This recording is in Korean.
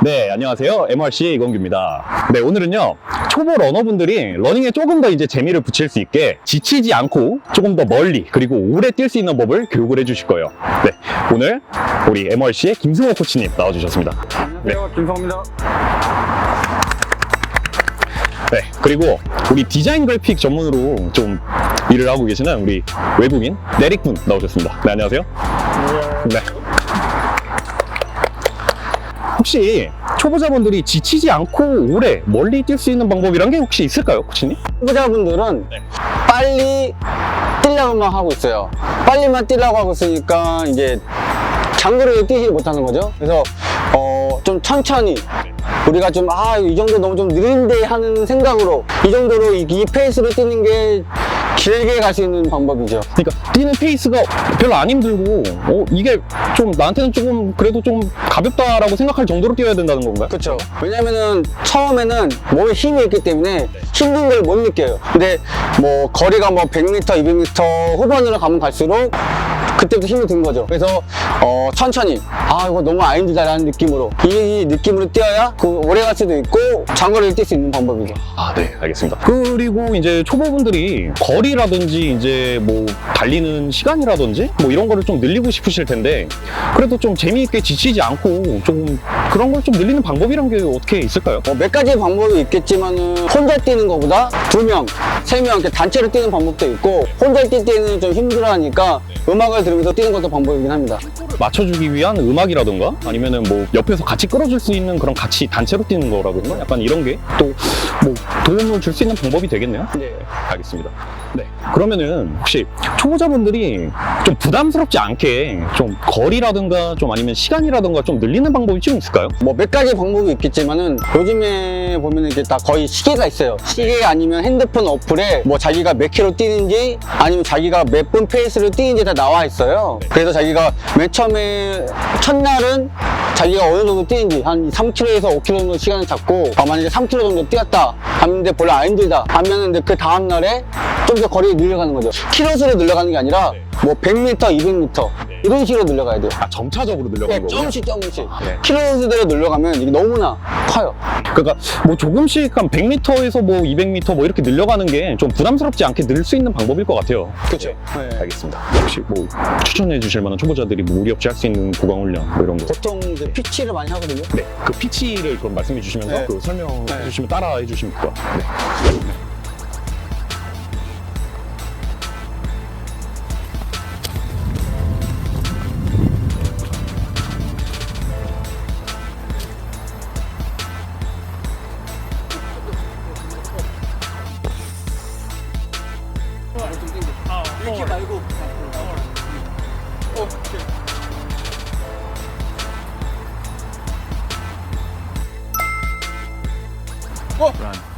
네, 안녕하세요. MRC 이건규입니다. 네, 오늘은요, 초보 러너분들이 러닝에 조금 더 이제 재미를 붙일 수 있게 지치지 않고 조금 더 멀리 그리고 오래 뛸 수 있는 법을 교육을 해주실 거예요. 네, 오늘 우리 MRC의 김승호 코치님 나와주셨습니다. 안녕하세요. 김성입니다. 네, 그리고 우리 디자인 그래픽 전문으로 좀 일을 하고 계시는 우리 외국인 네릭 군 나오셨습니다. 네, 안녕하세요. 네. 혹시 초보자분들이 지치지 않고 오래 멀리 뛸 수 있는 방법이란 게 혹시 있을까요, 코치님? 후보자분들은 빨리 뛰려고만 하고 있어요. 빨리만 뛰려고 하고 있으니까 이제 장거리를 뛰지 못하는 거죠. 그래서 어, 좀 천천히 우리가 좀 아 이 정도 너무 좀 느린데 하는 생각으로 이 정도로 이, 이 페이스로 뛰는 게 길게 갈 수 있는 방법이죠. 그러니까 뛰는 페이스가 별로 안 힘들고 어, 이게 좀 나한테는 조금 그래도 좀 가볍다라고 생각할 정도로 뛰어야 된다는 건가요? 그렇죠. 왜냐면은 처음에는 몸에 힘이 있기 때문에 힘든 걸 못 느껴요. 근데 뭐 거리가 뭐 100m, 200m 후반으로 가면 갈수록 그때부터 힘이 든 거죠. 그래서 어, 천천히 아 이거 너무 안 힘들다라는 느낌으로 이, 이 느낌으로 뛰어야 그 오래 갈 수도 있고 장거리를 뛸 수 있는 방법이죠. 아, 네, 알겠습니다. 그리고 이제 초보분들이 거리라든지 이제 뭐 달리는 시간이라든지 뭐 이런 거를 좀 늘리고 싶으실 텐데 그래도 좀 재미있게 지치지 않고 좀 그런 걸 좀 늘리는 방법이란 게 어떻게 있을까요? 뭐몇 가지 방법이 있겠지만은 혼자 뛰는 것보다 두 명, 세 명 이렇게 단체로 뛰는 방법도 있고 혼자 뛸 때는 좀 힘들어하니까 음악을 들으면서 뛰는 것도 방법이긴 합니다. 맞춰주기 위한 음악이라던가 아니면은 뭐 옆에서 같이 끌어줄 수 있는 그런 같이 단체로 뛰는 거라던가 약간 이런 게 또 뭐 도움을 줄 수 있는 방법이 되겠네요. 네. 알겠습니다. 네. 그러면은 혹시 초보자분들이 좀 부담스럽지 않게 좀 거리라든가 좀 아니면 시간이라든가 좀 늘리는 방법이 좀 있을까요? 뭐 몇 가지 방법이 있겠지만은 요즘에 보면은 이게 다 거의 시계가 있어요. 시계 아니면 핸드폰 어플에 뭐 자기가 몇 킬로 뛰는지 아니면 자기가 몇 분 페이스를 뛰는지 다 나와 있어요. 그래서 자기가 맨 처음에 첫날은 자기가 어느 정도 뛰는지 한 3km에서 5km 정도 시간을 잡고 아, 만약에 3km 정도 뛰었다 하는데 별로 안 힘들다 하면은 그 다음 날에 좀 더 거리를 늘려가는 거죠. 킬로수로 늘려가는 게 아니라 뭐 100m, 200m 이런 식으로 늘려가야 돼요. 아, 점차적으로 네, 늘려가는 거군요. 조금씩 조금씩 네. 킬로수대로 늘려가면 이게 너무나 커요. 그러니까 뭐 조금씩 한 100m에서 뭐 200m 뭐 이렇게 늘려가는 게 좀 부담스럽지 않게 늘 수 있는 방법일 것 같아요. 그렇죠. 알겠습니다. 혹시 뭐 추천해 주실 만한 초보자들이 뭐 무리 없이 할 수 있는 구강 훈련 뭐 이런 거. 보통 이제 피치를 많이 하거든요. 네, 그 피치를 그럼 말씀해 주시면서 네. 그 설명해 네. 주시면 따라해 같아요. 네. 이렇게 말고. Run.